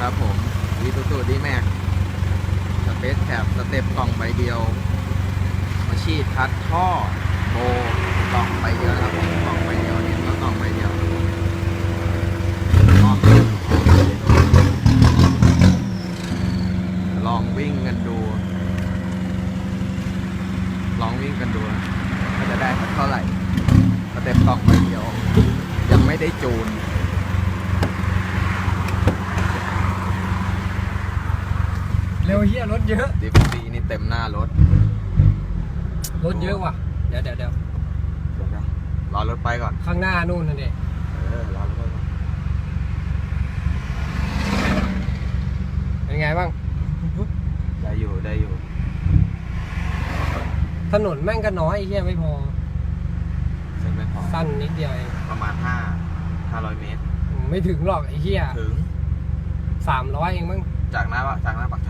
ครับผมวีตูตูดีแม็กสเปซแคปสเต็ปกล่องใบเดียวมาชีดคัดท่อโบกล่องใบเดียวครับผมกล่องใบเดียวเนี่ยก็กล่องใบเดียวลองวิ่งกันดู ลองวิ่งกันดูนะว่าจะได้เท่าไหร่สเต็ปกล่องใบเดียว ยังไม่ได้จูน เร็วเฮียรถเยอะดิฟซีนี่เต็มหน้ารถรถเยอะว่ะ เดี๋ยวเดี๋ยวเดี๋ยวเดี๋ยวนะรอรถไปก่อน ข้างหน้านู่นน่ะเด็เออรอรถไปก่อนเป็นไงบ้าง ได้อยู่ได้อยู่ ถนนแม่งก็น้อยไอ้เฮียไม่พอ เส้นไม่พอ สั้นนิดเดียวเองประมาณ5 500เมตรไม่ถึงหรอกไอ้เฮียถึง สามร้อยเองมั้งจากหน้าจากหน้าปากทางถึงเนี้ย